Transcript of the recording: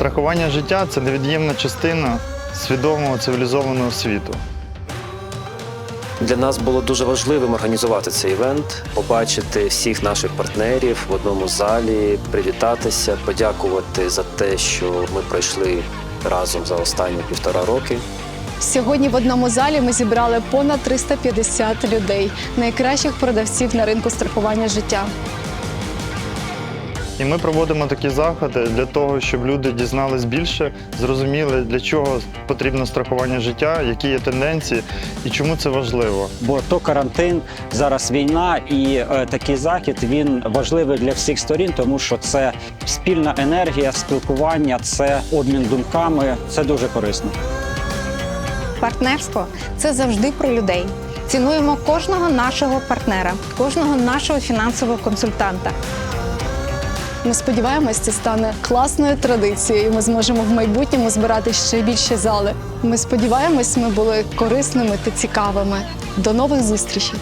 Страхування життя це невід'ємна частина свідомого цивілізованого світу. Для нас було дуже важливим організувати цей івент, побачити всіх наших партнерів в одному залі, привітатися, подякувати за те, що ми пройшли разом за останні півтора роки. Сьогодні в одному залі ми зібрали понад 350 людей, найкращих продавців на ринку страхування життя. І ми проводимо такі заходи для того, щоб люди дізнались більше, зрозуміли, для чого потрібно страхування життя, які є тенденції і чому це важливо. Бо то карантин, зараз війна, і е, такий захід він важливий для всіх сторін, тому що це спільна енергія, спілкування, це обмін думками. Це дуже корисно. Партнерство це завжди про людей. Цінуємо кожного нашого партнера, кожного нашого фінансового консультанта. Ми сподіваємось, це стане класною традицією. Ми зможемо в майбутньому збирати ще більше зали. Ми сподіваємось, ми були корисними та цікавими. До нових зустрічей!